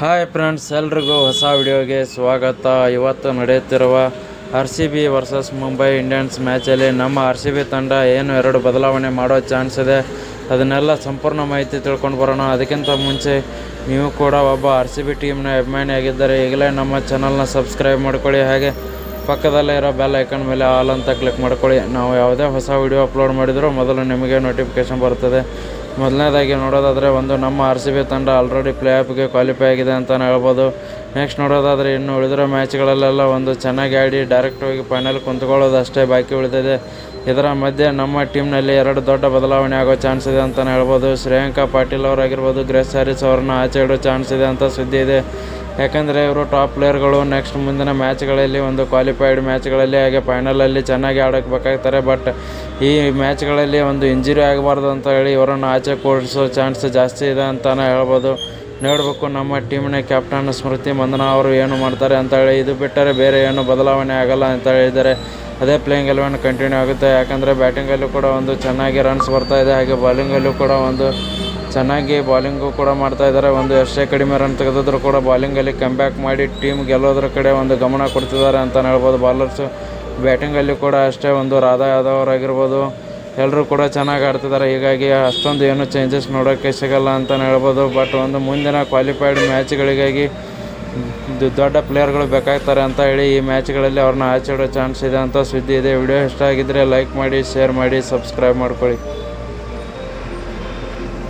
Hi friends, ಎಲ್ರಿಗೂ ಹೊಸ ವಿಡಿಯೋಗೆ ಸ್ವಾಗತ. ಇವತ್ತು ನಡೆಯುತ್ತಿರುವ R C B versus Mumbai Indians ಮ್ಯಾಚಲ್ಲಿ ನಮ್ಮ ಆರ್ ಸಿ ಬಿ ತಂಡ ಏನು ಎರಡು ಬದಲಾವಣೆ ಮಾಡೋ ಚಾನ್ಸ್ ಇದೆ, ಅದನ್ನೆಲ್ಲ ಸಂಪೂರ್ಣ ಮಾಹಿತಿ ತಿಳ್ಕೊಂಡು ಬರೋಣ. ಅದಕ್ಕಿಂತ ಮುಂಚೆ, ನೀವು ಕೂಡ ಒಬ್ಬ ಆರ್ ಸಿ ಬಿ ಟೀಮ್ನ ಅಭಿಮಾನಿಯಾಗಿದ್ದರೆ ಈಗಲೇ ನಮ್ಮ ಚಾನಲ್ನ ಸಬ್ಸ್ಕ್ರೈಬ್ ಮಾಡ್ಕೊಳ್ಳಿ. ಹಾಗೆ ಪಕ್ಕದಲ್ಲೇ ಇರೋ ಬೆಲ್ ಐಕನ್ ಮೇಲೆ ಆಲ್ ಅಂತ ಕ್ಲಿಕ್ ಮಾಡ್ಕೊಳ್ಳಿ. ನಾವು ಯಾವುದೇ ಹೊಸ ವಿಡಿಯೋ ಅಪ್ಲೋಡ್ ಮಾಡಿದರೂ ಮೊದಲು ನಿಮಗೆ ನೋಟಿಫಿಕೇಶನ್ ಬರ್ತದೆ ಮೊದಲನೇದಾಗಿ ನೋಡೋದಾದರೆ ಒಂದು ನಮ್ಮ ಆರ್ ಸಿ ಬಿ ತಂಡ ಆಲ್ರೆಡಿ ಪ್ಲೇ ಆಫ್ಗೆ ಕ್ವಾಲಿಫೈ ಆಗಿದೆ ಅಂತಲೇ ಹೇಳ್ಬೋದು. ನೆಕ್ಸ್ಟ್ ನೋಡೋದಾದರೆ ಇನ್ನು ಉಳಿದಿರೋ ಮ್ಯಾಚ್ಗಳಲ್ಲೆಲ್ಲ ಒಂದು ಚೆನ್ನಾಗಿ ಆಡಿ ಡೈರೆಕ್ಟ್ ಹೋಗಿ ಫೈನಲ್ ಕುಂತ್ಕೊಳ್ಳೋದು ಅಷ್ಟೇ ಬಾಕಿ ಉಳಿದಿದೆ. ಇದರ ಮಧ್ಯೆ ನಮ್ಮ ಟೀಮ್ನಲ್ಲಿ ಎರಡು ದೊಡ್ಡ ಬದಲಾವಣೆ ಆಗೋ ಚಾನ್ಸ್ ಇದೆ ಅಂತಲೇ ಹೇಳ್ಬೋದು. ಶ್ರೇಯಾಂಕಾ ಪಾಟೀಲ್ ಅವರಾಗಿರ್ಬೋದು, ಗ್ರೇಸ್ ಹ್ಯಾರಿಸ್ ಅವ್ರನ್ನ ಆಚೆ ಇಡೋ ಚಾನ್ಸ್ ಇದೆ ಅಂತ ಸುದ್ದಿ ಇದೆ. ಯಾಕಂದರೆ ಇವರು ಟಾಪ್ ಪ್ಲೇಯರ್ಗಳು ನೆಕ್ಸ್ಟ್ ಮುಂದಿನ ಮ್ಯಾಚ್ಗಳಲ್ಲಿ ಒಂದು ಕ್ವಾಲಿಫೈಡ್ ಮ್ಯಾಚ್ಗಳಲ್ಲಿ ಹಾಗೆ ಫೈನಲಲ್ಲಿ ಚೆನ್ನಾಗಿ ಆಡಕ್ಕೆ ಬೇಕಾಗ್ತಾರೆ ಬಟ್ ಈ ಮ್ಯಾಚ್ಗಳಲ್ಲಿ ಒಂದು ಇಂಜುರಿ ಆಗಬಾರ್ದು ಅಂತ ಹೇಳಿ ಇವರನ್ನು ಆಚೆ ಕೂಡಿಸೋ ಚಾನ್ಸ್ ಜಾಸ್ತಿ ಇದೆ ಅಂತಲೇ ಹೇಳ್ಬೋದು. ನೋಡಬೇಕು ನಮ್ಮ ಟೀಮ್ನ ಕ್ಯಾಪ್ಟನ್ ಸ್ಮೃತಿ ಮಂದನ ಅವರು ಏನು ಮಾಡ್ತಾರೆ ಅಂತ ಹೇಳಿ. ಇದು ಬಿಟ್ಟರೆ ಬೇರೆ ಏನು ಬದಲಾವಣೆ ಆಗಲ್ಲ ಅಂತ ಹೇಳಿದ್ದಾರೆ. ಅದೇ ಪ್ಲೇಯಿಂಗ್ ಎಲೆವೆನ್ ಕಂಟಿನ್ಯೂ ಆಗುತ್ತೆ. ಯಾಕಂದರೆ ಬ್ಯಾಟಿಂಗಲ್ಲೂ ಕೂಡ ಒಂದು ಚೆನ್ನಾಗಿ ರನ್ಸ್ ಬರ್ತಾ ಇದೆ. ಹಾಗೆ ಬಾಲಿಂಗಲ್ಲೂ ಕೂಡ ಒಂದು ಚೆನ್ನಾಗಿ ಬಾಲಿಂಗು ಕೂಡ ಮಾಡ್ತಾ ಇದ್ದಾರೆ. ಒಂದು ಎಷ್ಟೇ ಕಡಿಮೆ ರನ್ ತೆಗೆದಿದ್ರು ಕೂಡ ಬಾಲಿಂಗಲ್ಲಿ ಬ್ಯಾಕ್ ಮಾಡಿ ಟೀಮ್ ಗೆಲ್ಲೋದ್ರ ಕಡೆ ಒಂದು ಗಮನ ಕೊಡ್ತಿದ್ದಾರೆ ಅಂತಲೇ ಹೇಳ್ಬೋದು. ಬಾಲರ್ಸು ಬ್ಯಾಟಿಂಗಲ್ಲಿ ಕೂಡ ಅಷ್ಟೇ ಒಂದು ರಾಧಾ ಯಾದವ್ ಎಲ್ಲರೂ ಕೂಡ ಚೆನ್ನಾಗಿ ಆಡ್ತಿದ್ದಾರೆ. ಹೀಗಾಗಿ ಅಷ್ಟೊಂದು ಏನು ಚೇಂಜಸ್ ನೋಡೋಕ್ಕೆ ಸಿಗಲ್ಲ ಅಂತಲೇ ಹೇಳ್ಬೋದು. ಬಟ್ ಒಂದು ಮುಂದಿನ ಕ್ವಾಲಿಫೈಡ್ ಮ್ಯಾಚ್ಗಳಿಗಾಗಿ ದೊಡ್ಡ ಪ್ಲೇಯರ್ಗಳು ಬೇಕಾಗ್ತಾರೆ ಅಂತ ಹೇಳಿ ಈ ಮ್ಯಾಚ್ಗಳಲ್ಲಿ ಅವ್ರನ್ನ ಆಚೆ ಚಾನ್ಸ್ ಇದೆ ಅಂತ ಸುದ್ದಿ ಇದೆ. ವಿಡಿಯೋ ಇಷ್ಟ ಆಗಿದ್ದರೆ ಲೈಕ್ ಮಾಡಿ ಶೇರ್ ಮಾಡಿ ಸಬ್ಸ್ಕ್ರೈಬ್ ಮಾಡ್ಕೊಳ್ಳಿ.